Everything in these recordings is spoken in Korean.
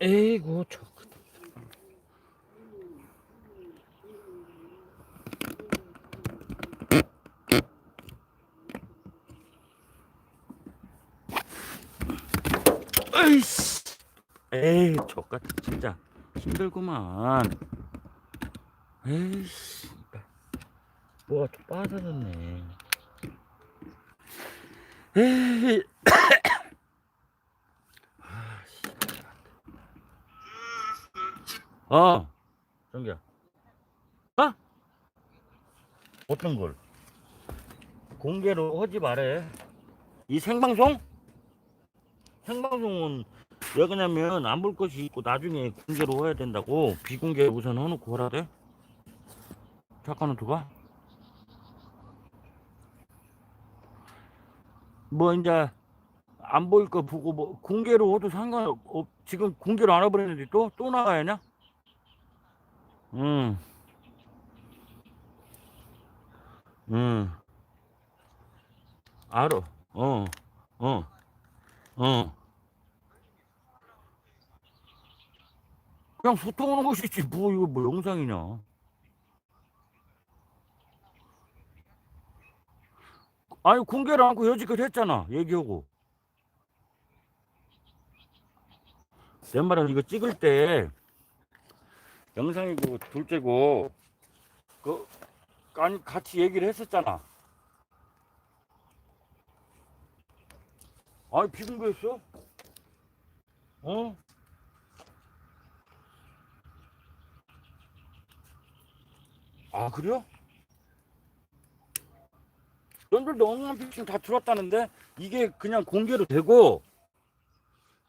에이구 저 에이씨. 에이 저같은 진짜 힘들구만. 에이씨. 뭐가 좀 빠져졌네. 에이 어, 정기야. 어? 어떤 걸? 공개로 하지 말해. 이 생방송? 생방송은 왜 그러냐면 안 볼 것이 있고 나중에 공개로 해야 된다고 비공개 우선 해놓고 하라래. 잠깐만 두봐. 뭐 이제 안 보일 거 보고 뭐 공개로 해도 상관없. 지금 공개로 안 해버렸는데 또 또 나가야 하냐? 응. 응. 알어. 어. 어. 어. 그냥 소통하는 것이지. 뭐, 이거 뭐 영상이냐. 아니, 공개를 않고 여지껏 했잖아. 얘기하고. 내 말은 이거 찍을 때, 영상이고 둘째고 그 아니 같이 얘기를 했었잖아. 아니 비공개했어? 어? 아 그래요? 넌들도 엉망 피칭 다 들었다는데 이게 그냥 공개로 되고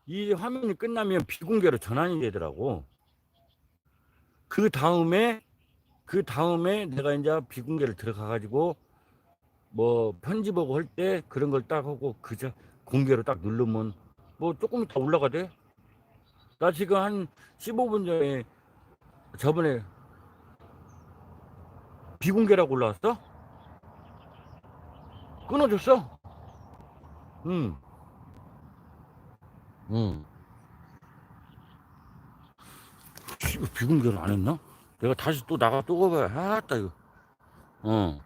이 화면이 끝나면 비공개로 전환이 되더라고. 그 다음에 그 다음에 내가 이제 비공개를 들어가 가지고 뭐 편집하고 할 때 그런 걸 딱 하고 그저 공개로 딱 누르면 뭐 조금 이따 올라가대. 나 지금 한 15분 전에 저번에 비공개라고 올라왔어? 끊어줬어? 응. 응. 이거 비공개를 안 했나? 내가 다시 또 나가 또 가봐야. 아따 이거. 어